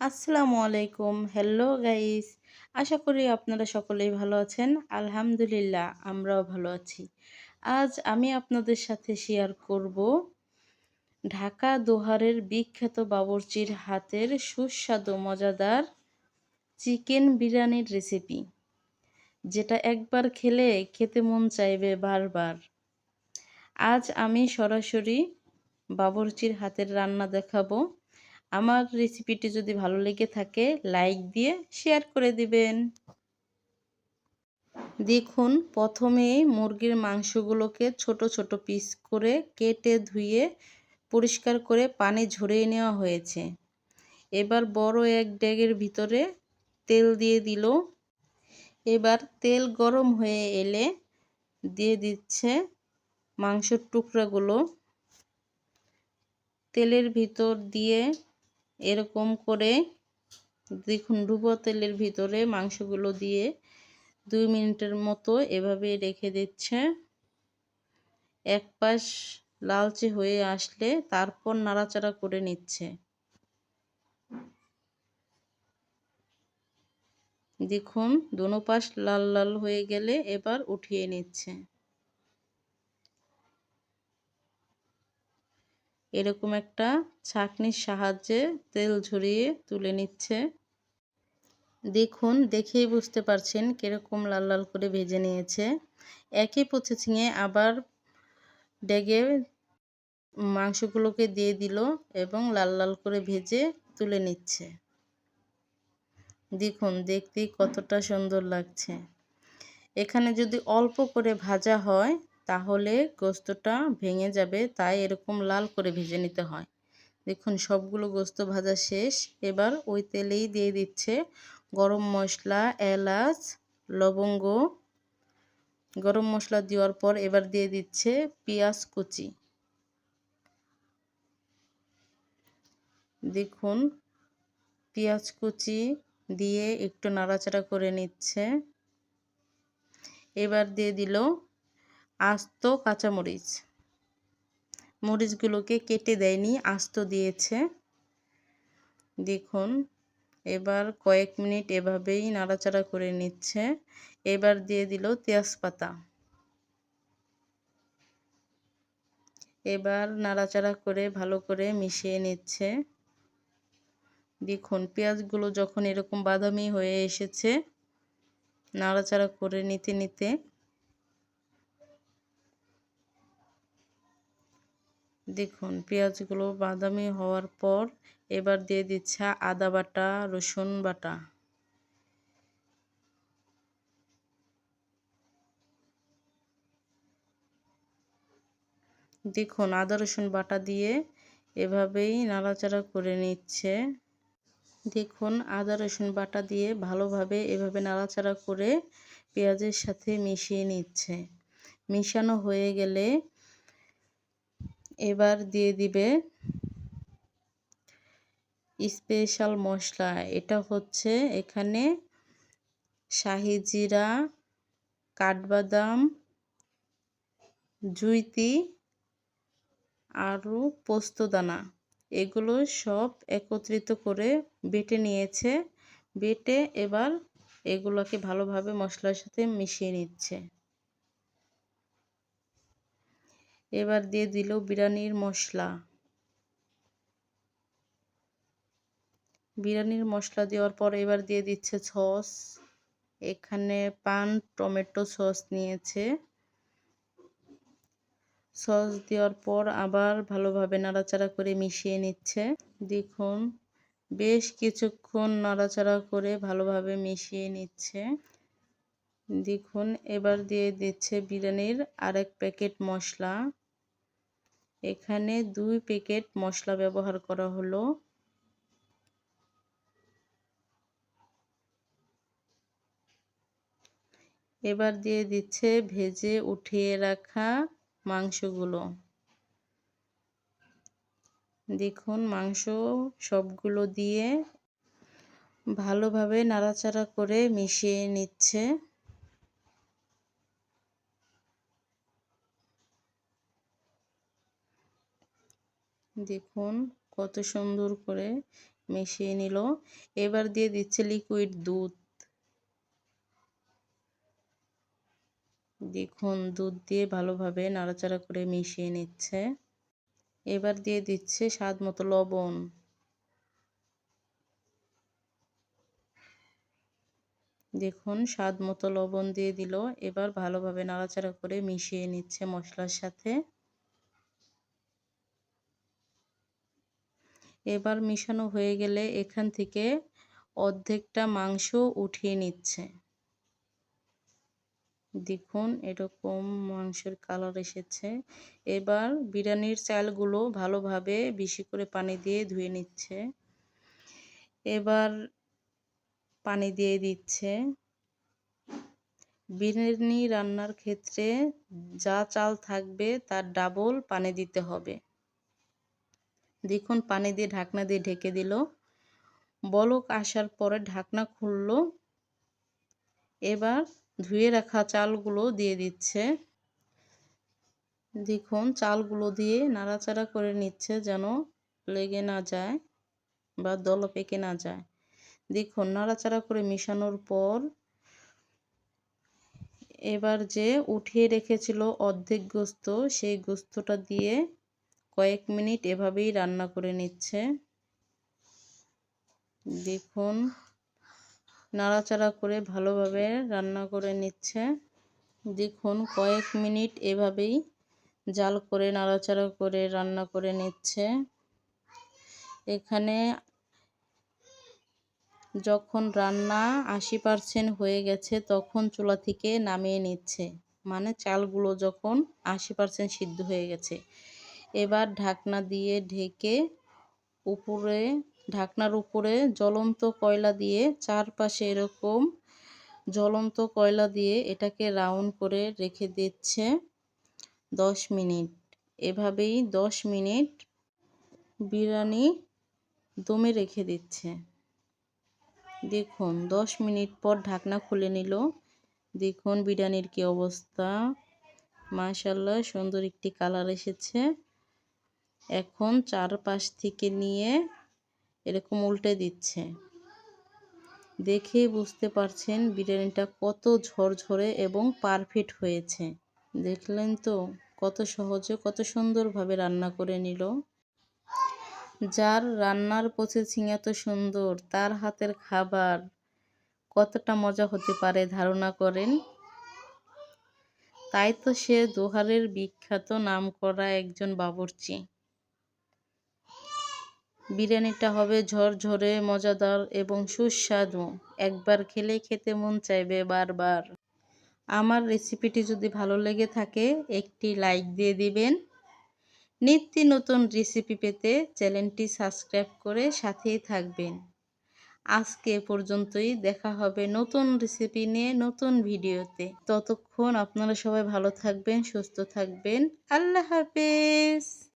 আসসালামু আলাইকুম। Hello guys আশা করি আপনারা সকলেই ভালো আছেন। আলহামদুলিল্লাহ, আমরাও ভালো আছি। আজ আমি আপনাদের সাথে শেয়ার করব ঢাকা দোহারের বিখ্যাত বাবরচির হাতের সুস্বাদু, মজাদার চিকেন বিরিয়ানির রেসিপি যেটা একবার খেলে খেতে মন চাইবে বারবার। আজ আমি সরাসরি বাবরচির হাতের রান্না দেখাবো। আমার রেসিপিটি যদি ভালো লেগে থাকে লাইক দিয়ে শেয়ার করে দিবেন। দেখুন, প্রথমে মুরগির মাংসগুলোকে ছোট ছোট পিস করে কেটে ধুয়ে পরিষ্কার করে পানি ঝরিয়ে নেওয়া হয়েছে। এবার বড় এক ড্যাগের ভিতরে তেল দিয়ে দিল। এবার তেল গরম হয়ে এলে দিয়ে দিচ্ছে মাংসের টুকরাগুলো। তেলের ভিতর দিয়ে এরকম করে দেখুন ডুবো তেলের ভিতরে মাংসগুলো দিয়ে দুই মিনিটের মতো এভাবে রেখে দিচ্ছে। এক পাশ লালচে হয়ে আসলে তারপর নাড়াচাড়া করে নিচ্ছে। দেখুন, দুনো পাশ লাল লাল হয়ে গেলে এবার উঠিয়ে নিচ্ছে। এরকম একটা ছাঁকনির সাহায্যে তেল ঝরিয়ে তুলে নিচ্ছে। দেখুন, দেখেই বুঝতে পারছেন কীরকম লাল লাল করে ভেজে নিয়েছে। একই প্রসেসিংয়ে আবার ডেগে মাংসগুলোকে দিয়ে দিল এবং লাল লাল করে ভেজে তুলে নিচ্ছে। দেখুন, দেখতেই কতটা সুন্দর লাগছে। এখানে যদি অল্প করে ভাজা হয় তাহলে গোস্তটা ভেঙে যাবে, তাই এরকম লাল করে ভেজে নিতে হয়। দেখুন, সবগুলো গোস্ত ভাজা শেষ। এবার ওই তেলেই দিয়ে দিচ্ছে গরম মশলা, এলাচ, লবঙ্গ। গরম মশলা দেওয়ার পর এবার দিয়ে দিচ্ছে পেঁয়াজ কুচি। দেখুন, পেঁয়াজ কুচি দিয়ে একটু নাড়াচাড়া করে নিচ্ছে। এবার দিয়ে দিল আস্ত কাঁচামরিচ। মরিচগুলোকে কেটে দেয়নি, আস্ত দিয়েছে। দেখুন, এবার কয়েক মিনিট এভাবেই নাড়াচাড়া করে নিচ্ছে। এবার দিয়ে দিল তেজপাতা। এবার নাড়াচাড়া করে ভালো করে মিশিয়ে নিচ্ছে। দেখুন, পেঁয়াজগুলো যখন এরকম বাদামি হয়ে এসেছে, নাড়াচাড়া করে নিতে নিতে দেখুন, পেঁয়াজগুলো বাদামি হওয়ার পর এবার দিয়ে দিচ্ছে আদা বাটা, রসুন বাটা। দেখুন, আদা, রসুন বাটা দিয়ে এভাবেই নাড়াচাড়া করে নিচ্ছে। দেখুন, আদা, রসুন বাটা দিয়ে ভালোভাবে এভাবে নাড়াচাড়া করে পেঁয়াজের সাথে মিশিয়ে নিচ্ছে। মিশানো হয়ে গেলে এবার দিয়ে দিবে স্পেশাল মশলা। এটা হচ্ছে এখানে শাহি জিরা, কাঠবাদাম, জুইতি আরও পোস্তদানা। এগুলো সব একত্রিত করে বেটে নিয়েছে। বেটে এবার এগুলোকে ভালোভাবে মশলার সাথে মিশিয়ে নিচ্ছে। এবার দিয়ে দিল বিরিয়ানির মশলা। বিরিয়ানির মশলা দেওয়ার পর এবার দিয়ে দিচ্ছে সস। এখানে পান, টমেটো সস নিয়েছে। সস দেওয়ার পর আবার ভালোভাবে নাড়াচাড়া করে মিশিয়ে নিচ্ছে। দেখুন, বেশ কিছুক্ষণ নাড়াচাড়া করে ভালোভাবে মিশিয়ে নিচ্ছে। দেখুন, এবার দিয়ে দিচ্ছে বিরিয়ানির আরেক প্যাকেট মশলা। এখানে দুই প্যাকেট মশলা ব্যবহার করা হলো। এবার দিয়ে দিচ্ছে ভেজে উঠিয়ে রাখা মাংসগুলো। দেখুন মাংস সবগুলো দিয়ে ভালোভাবে নাড়াচাড়া করে মিশিয়ে নিচ্ছে। দেখুন, কত সুন্দর করে মিশিয়ে নিল। এবার দিয়ে দিচ্ছে লিকুইড দুধ। দেখুন, দুধ দিয়ে ভালোভাবে নাড়াচাড়া করে মিশিয়ে নিচ্ছে। এবার দিয়ে দিচ্ছে স্বাদ মতো লবণ। দেখুন, স্বাদ মতো লবণ দিয়ে দিল। এবার ভালোভাবে নাড়াচাড়া করে মিশিয়ে নিচ্ছে মশলার সাথে। এবার মিশানো হয়ে গেলে এখান থেকে অর্ধেকটা মাংস উঠিয়ে নিচ্ছে। দেখুন, এরকম মাংসের কালার এসেছে। এবার বিরিয়ানির চালগুলো ভালোভাবে বেশি করে পানি দিয়ে ধুয়ে নিচ্ছে। এবার পানি দিয়ে দিচ্ছে। বিরিয়ানি রান্নার ক্ষেত্রে যা চাল থাকবে তার ডাবল পানি দিতে হবে। দেখুন পানি দিয়ে ঢাকনা দিয়ে ঢেকে দিল। বলক আসার পরে ঢাকনা খুললো। এবার ধুয়ে রাখা চালগুলো দিয়ে দিচ্ছে। দেখুন চালগুলো দিয়ে নাড়াচাড়া করে নিচ্ছে যেন লেগে না যায় বা দল পেকে না যায়। দেখুন নাড়াচাড়া করে মিশানোর পর এবার যে উঠিয়ে রেখেছিল অর্ধেক গোস্ত, সেই গোস্তটা দিয়ে কয়েক মিনিট এভাবেই রান্না করে নিচ্ছে। দেখুন, নাড়াচাড়া করে ভালোভাবে রান্না করে নিচ্ছে। দেখুন, কয়েক মিনিট এভাবেই জাল করে, নাড়াচাড়া করে রান্না করে নিচ্ছে। এখানে যখন রান্না আশি পারসেন্ট হয়ে গেছে, তখন চুলা থেকে নামিয়ে নিচ্ছে। মানে চালগুলো যখন আশি পারসেন্ট সিদ্ধ হয়ে গেছে। এবার ঢাকনা দিয়ে ঢেকে উপরে, ঢাকনার উপরে জ্বলন্ত কয়লা দিয়ে চারপাশে এরকম জ্বলন্ত কয়লা দিয়ে এটাকে রাউন্ড করে রেখে দিচ্ছে দশ মিনিট। এভাবেই দশ মিনিট বিরিয়ানি দমে রেখে দিচ্ছে। দেখুন, দশ মিনিট পর ঢাকনা খুলে নিল। দেখুন বিরিয়ানির কি অবস্থা। মাশাল্লাহ সুন্দর একটি কালার এসেছে। এখন চারপাশ থেকে নিয়ে এরকম উল্টে দিচ্ছে। দেখেই বুঝতে পারছেন বিরিয়ানিটা কত ঝরঝরে এবং পারফেক্ট হয়েছে। দেখলেন তো কত সহজে, কত সুন্দরভাবে রান্না করে নিল। যার রান্নার প্রসেসিং এত সুন্দর, তার হাতের খাবার কতটা মজা হতে পারে ধারণা করেন? তাই তো সে দোহারের বিখ্যাত নাম করা একজন বাবুর্চি। বিরিয়ানিটা হবে ঝরঝরে, মজাদার এবং সুস্বাদু। একবার খেলে খেতে মন চাইবে বারবার। আমার রেসিপিটি যদি ভালো লেগে থাকে, একটি লাইক দিয়ে দিবেন। নিত্য নতুন রেসিপি পেতে চ্যানেলটি সাবস্ক্রাইব করে সাথেই থাকবেন। আজকে পর্যন্তই, দেখা হবে নতুন রেসিপি নিয়ে নতুন ভিডিওতে। ততক্ষণ আপনারা সবাই ভালো থাকবেন, সুস্থ থাকবেন। আল্লাহ হাফেজ।